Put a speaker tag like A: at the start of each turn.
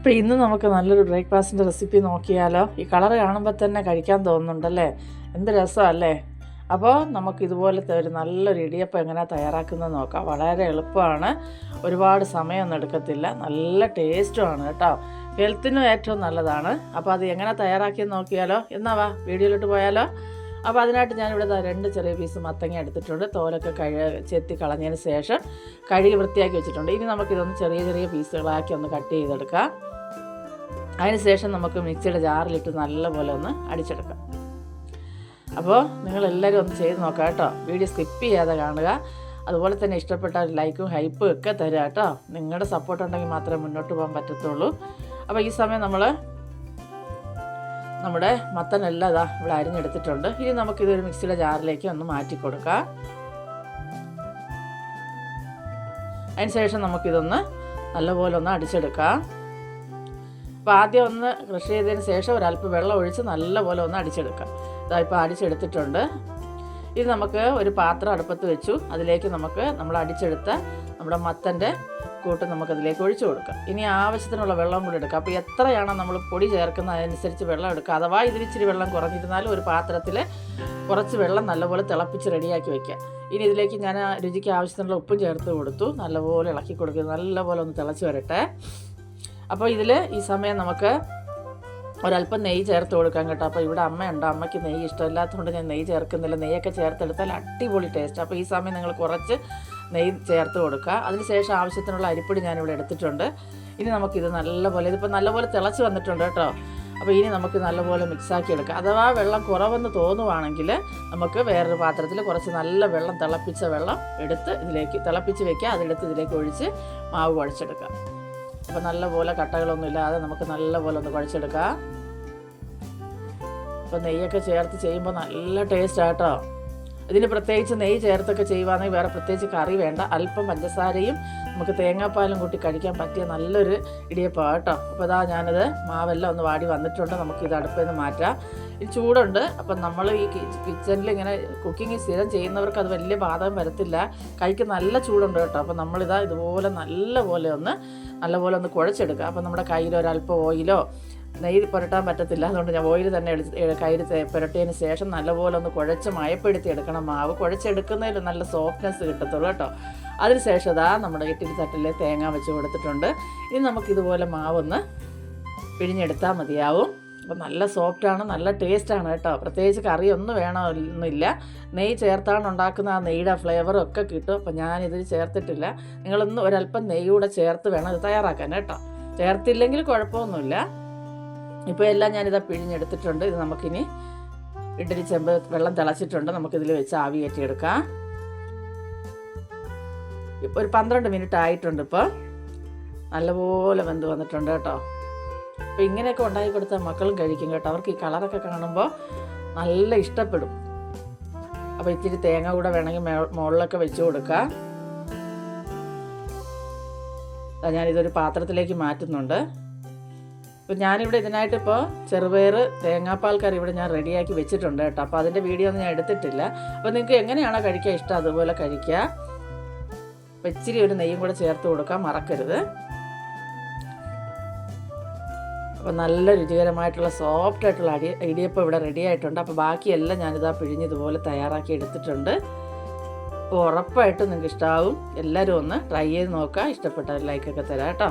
A: അപ്പോൾ ഇന്ന് നമുക്ക് നല്ലൊരു ബ്രേക്ക്ഫാസ്റ്റിന്റെ റെസിപ്പി നോക്കിയാലോ? ഈ കളർ കാണുമ്പോൾ തന്നെ കഴിക്കാൻ തോന്നുന്നുണ്ടല്ലേ? എന്ത് രസമല്ലേ? അപ്പോൾ നമുക്ക് ഇതുപോലത്തെ ഒരു നല്ലൊരു ഇടിയപ്പം എങ്ങനെ തയ്യാറാക്കുന്നത് നോക്കാം. വളരെ എളുപ്പമാണ്. ഒരുപാട് സമയമൊന്നും എടുക്കത്തില്ല. നല്ല ടേസ്റ്റുമാണ് കേട്ടോ. ഹെൽത്തിനും ഏറ്റവും നല്ലതാണ്. അപ്പോൾ അത് എങ്ങനെ തയ്യാറാക്കിയെന്ന് നോക്കിയാലോ? എന്നാ വാ വീഡിയോയിലോട്ട് പോയാലോ? അപ്പോൾ അതിനായിട്ട് ഞാനിവിടെ രണ്ട് ചെറിയ പീസ് മത്തങ്ങ എടുത്തിട്ടുണ്ട്. തോലൊക്കെ കഴി ചെത്തി കളഞ്ഞതിന് ശേഷം കഴുകി വൃത്തിയാക്കി വെച്ചിട്ടുണ്ട്. ഇനി നമുക്കിതൊന്ന് ചെറിയ ചെറിയ പീസുകളാക്കി ഒന്ന് കട്ട് ചെയ്തെടുക്കാം. അതിന് ശേഷം നമുക്ക് മിക്സിയുടെ ജാറിലിട്ട് നല്ലപോലെ ഒന്ന് അടിച്ചെടുക്കാം. അപ്പോൾ നിങ്ങളെല്ലാവരും ഒന്ന് ചെയ്ത് നോക്കാം കേട്ടോ. വീഡിയോ സ്കിപ്പ് ചെയ്യാതെ കാണുക. അതുപോലെ തന്നെ ഇഷ്ടപ്പെട്ട ലൈക്കും ഹൈപ്പും ഒക്കെ തരിക കേട്ടോ. നിങ്ങളുടെ സപ്പോർട്ട് ഉണ്ടെങ്കിൽ മാത്രമേ മുന്നോട്ട് പോകാൻ പറ്റത്തുള്ളൂ. അപ്പോൾ ഈ സമയം നമ്മൾ നമ്മുടെ മത്തനെല്ലാം ഇതാ ഇവിടെ അരിഞ്ഞെടുത്തിട്ടുണ്ട്. ഇനി നമുക്കിതൊരു മിക്സിയുടെ ജാറിലേക്ക് ഒന്ന് മാറ്റി കൊടുക്കാം. അതിന് ശേഷം നമുക്കിതൊന്ന് നല്ലപോലെ ഒന്ന് അടിച്ചെടുക്കാം. അപ്പോൾ ആദ്യം ഒന്ന് കൃഷി ചെയ്തതിന് ശേഷം ഒരല്പം വെള്ളം ഒഴിച്ച് നല്ലപോലെ ഒന്ന് അടിച്ചെടുക്കാം. ഇതാ ഇപ്പോൾ അടിച്ചെടുത്തിട്ടുണ്ട്. ഇത് നമുക്ക് ഒരു പാത്രം അടുപ്പത്ത് വെച്ചു. അതിലേക്ക് നമുക്ക് നമ്മൾ അടിച്ചെടുത്ത നമ്മുടെ മത്തന്റെ കൂട്ട് നമുക്കതിലേക്ക് ഒഴിച്ചു കൊടുക്കാം. ഇനി ആവശ്യത്തിനുള്ള വെള്ളം കൂടി എടുക്കാം. അപ്പോൾ എത്രയാണോ നമ്മൾ പൊടി ചേർക്കുന്നത് അതനുസരിച്ച് വെള്ളം എടുക്കുക അഥവാ ഇതിൽ ഇച്ചിരി വെള്ളം കുറഞ്ഞിരുന്നാലും ഒരു പാത്രത്തിൽ കുറച്ച് വെള്ളം നല്ലപോലെ തിളപ്പിച്ച് റെഡിയാക്കി വയ്ക്കുക ഇനി ഇതിലേക്ക് ഞാൻ രുചിക്ക് ആവശ്യത്തിനുള്ള ഉപ്പും ചേർത്ത് കൊടുത്തു. നല്ലപോലെ ഇളക്കി കൊടുക്കുക. നല്ലപോലെ ഒന്ന് തിളച്ച് വരട്ടെ. അപ്പോൾ ഇതിൽ ഈ സമയം നമുക്ക് ഒരല്പം നെയ്യ് ചേർത്ത് കൊടുക്കാൻ കേട്ടോ. അപ്പോൾ ഇവിടെ അമ്മയുണ്ട് അമ്മയ്ക്ക് നെയ്യ് ഇഷ്ടമില്ലാത്തതുകൊണ്ട് ഞാൻ നെയ്യ് ചേർക്കുന്നില്ല. നെയ്യൊക്കെ ചേർത്തെടുത്താൽ അടിപൊളി ടേസ്റ്റ് അപ്പോൾ ഈ സമയം നിങ്ങൾ കുറച്ച് നെയ്യ് ചേർത്ത് കൊടുക്കുക. അതിനുശേഷം ആവശ്യത്തിനുള്ള അരിപ്പൊടി ഞാനിവിടെ എടുത്തിട്ടുണ്ട്. ഇനി നമുക്കിത് നല്ലപോലെ ഇതിപ്പോൾ നല്ലപോലെ തിളച്ച് വന്നിട്ടുണ്ട് കേട്ടോ. അപ്പോൾ ഇനി നമുക്ക് നല്ലപോലെ മിക്സാക്കി എടുക്കാം. അഥവാ വെള്ളം കുറവെന്ന് തോന്നുവാണെങ്കിൽ നമുക്ക് വേറൊരു പാത്രത്തിൽ കുറച്ച് നല്ല വെള്ളം തിളപ്പിച്ച വെള്ളം എടുത്ത് ഇതിലേക്ക് തിളപ്പിച്ച് വെക്കുക. അതെടുത്ത് ഇതിലേക്ക് ഒഴിച്ച് മാവ് കുഴച്ചെടുക്കാം അപ്പോൾ നല്ലപോലെ കട്ടകളൊന്നും ഇല്ലാതെ നമുക്ക് നല്ലപോലെ ഒന്ന് കുഴച്ചെടുക്കാം. അപ്പോൾ നെയ്യൊക്കെ ചേർത്ത് ചെയ്യുമ്പോൾ നല്ല ടേസ്റ്റ് ആട്ടോ. ഇതിന് പ്രത്യേകിച്ച് നെയ്യ് ചേർത്തൊക്കെ ചെയ്യുവാണെങ്കിൽ വേറെ പ്രത്യേകിച്ച് കറി വേണ്ട. അല്പം പഞ്ചസാരയും നമുക്ക് തേങ്ങാപ്പാലും കൂട്ടി കഴിക്കാൻ പറ്റിയ നല്ലൊരു ഇടിയപ്പം കേട്ടോ. അപ്പോൾ ഇതാ ഞാനത് മാവെല്ലാം ഒന്ന് വാടി വന്നിട്ടുണ്ട്. നമുക്ക് ഇത് അടുപ്പിൽ നിന്ന് മാറ്റാം. ചൂടുണ്ട്. അപ്പം നമ്മൾ ഈ കിച്ചണിൽ ഇങ്ങനെ കുക്കിംഗ് സ്ഥിരം ചെയ്യുന്നവർക്ക് അത് വലിയ ബാധകം വരത്തില്ല. കൈക്ക് നല്ല ചൂടുണ്ട് കേട്ടോ. അപ്പം നമ്മളിതാ ഇതുപോലെ നല്ല പോലെ ഒന്ന് നല്ലപോലെ ഒന്ന് കുഴച്ചെടുക്കുക. അപ്പം നമ്മുടെ കയ്യിൽ ഒരല്പം ഓയിലോ നെയ്യ് പുരട്ടാൻ പറ്റത്തില്ല. അതുകൊണ്ട് ഞാൻ ഓയിൽ തന്നെ കയ്യിൽ പുരട്ടിയതിന് ശേഷം നല്ലപോലെ ഒന്ന് കുഴച്ച് മയപ്പെടുത്തി എടുക്കണം മാവ്. കുഴച്ചെടുക്കുന്നതിൽ നല്ല സോഫ്റ്റ്നെസ് കിട്ടത്തുള്ളൂ കേട്ടോ. അതിനുശേഷം ഇതാ നമ്മുടെ ഇട്ടിരി തട്ടിൽ തേങ്ങ വെച്ച് കൊടുത്തിട്ടുണ്ട്. ഇനി നമുക്കിതുപോലെ മാവൊന്ന് പിഴിഞ്ഞെടുത്താൽ മതിയാവും. അപ്പോൾ നല്ല സോഫ്റ്റാണ് നല്ല ടേസ്റ്റാണ് കേട്ടോ. പ്രത്യേകിച്ച് കറിയൊന്നും വേണമെന്നില്ല. നെയ്യ് ചേർത്താണ് ഉണ്ടാക്കുന്ന ആ നെയ്യുടെ ഫ്ലേവറും ഒക്കെ കിട്ടും. അപ്പം ഞാനിത് ചേർത്തിട്ടില്ല. നിങ്ങളൊന്ന് ഒരല്പം നെയ്യ് കൂടെ ചേർത്ത് വേണം ഇത് തയ്യാറാക്കാൻ കേട്ടോ. ചേർത്തില്ലെങ്കിൽ കുഴപ്പമൊന്നുമില്ല. ഇപ്പോൾ എല്ലാം ഞാനിതാ പിഴിഞ്ഞെടുത്തിട്ടുണ്ട്. ഇത് നമുക്കിനി ഇഡ്ഡലി ചെമ്പ് വെള്ളം തിളച്ചിട്ടുണ്ട്. നമുക്കിതിൽ വെച്ച് ആവി കയറ്റിയെടുക്കാം ഇപ്പോൾ ഒരു പന്ത്രണ്ട് മിനിറ്റ് ആയിട്ടുണ്ട് ഇപ്പോൾ നല്ലപോലെ വെന്ത് വന്നിട്ടുണ്ട് കേട്ടോ. അപ്പോൾ ഇങ്ങനെയൊക്കെ ഉണ്ടാക്കി കൊടുത്താൽ മക്കളും കഴിക്കും കേട്ടോ. അവർക്ക് ഈ കളറൊക്കെ കാണുമ്പോൾ നല്ല ഇഷ്ടപ്പെടും. അപ്പോൾ ഇത്തിരി തേങ്ങ കൂടെ വേണമെങ്കിൽ മുകളിലൊക്കെ വെച്ച് കൊടുക്കുക ഞാനിതൊരു പാത്രത്തിലേക്ക് മാറ്റുന്നുണ്ട്. അപ്പോൾ ഞാനിവിടെ ഇതിനായിട്ട് ഇപ്പോൾ ചെറുപയർ തേങ്ങാപ്പാൽ കറി ഇവിടെ ഞാൻ റെഡിയാക്കി വെച്ചിട്ടുണ്ട് കേട്ടോ. അപ്പോൾ അതിന്റെ വീഡിയോ ഒന്നും ഞാൻ എടുത്തിട്ടില്ല. അപ്പോൾ നിങ്ങൾക്ക് എങ്ങനെയാണോ കഴിക്കാൻ ഇഷ്ടം അതുപോലെ കഴിക്കുക. അപ്പോൾ ഇച്ചിരി ഒരു നെയ്യും കൂടെ ചേർത്ത് കൊടുക്കാൻ മറക്കരുത്. അപ്പോൾ നല്ല രുചികരമായിട്ടുള്ള സോഫ്റ്റ് ആയിട്ടുള്ള അടി ഇടിയപ്പം ഇവിടെ റെഡി ആയിട്ടുണ്ട്. അപ്പോൾ ബാക്കിയെല്ലാം ഞാനിതാ പിഴിഞ്ഞ് ഇതുപോലെ തയ്യാറാക്കി എടുത്തിട്ടുണ്ട്. അപ്പോൾ ഉറപ്പായിട്ടും നിങ്ങൾക്ക് ഇഷ്ടമാവും എല്ലാവരും ഒന്ന് ട്രൈ ചെയ്ത് നോക്കുക. ഇഷ്ടപ്പെട്ട ലൈക്കൊക്കെ തരാം കേട്ടോ.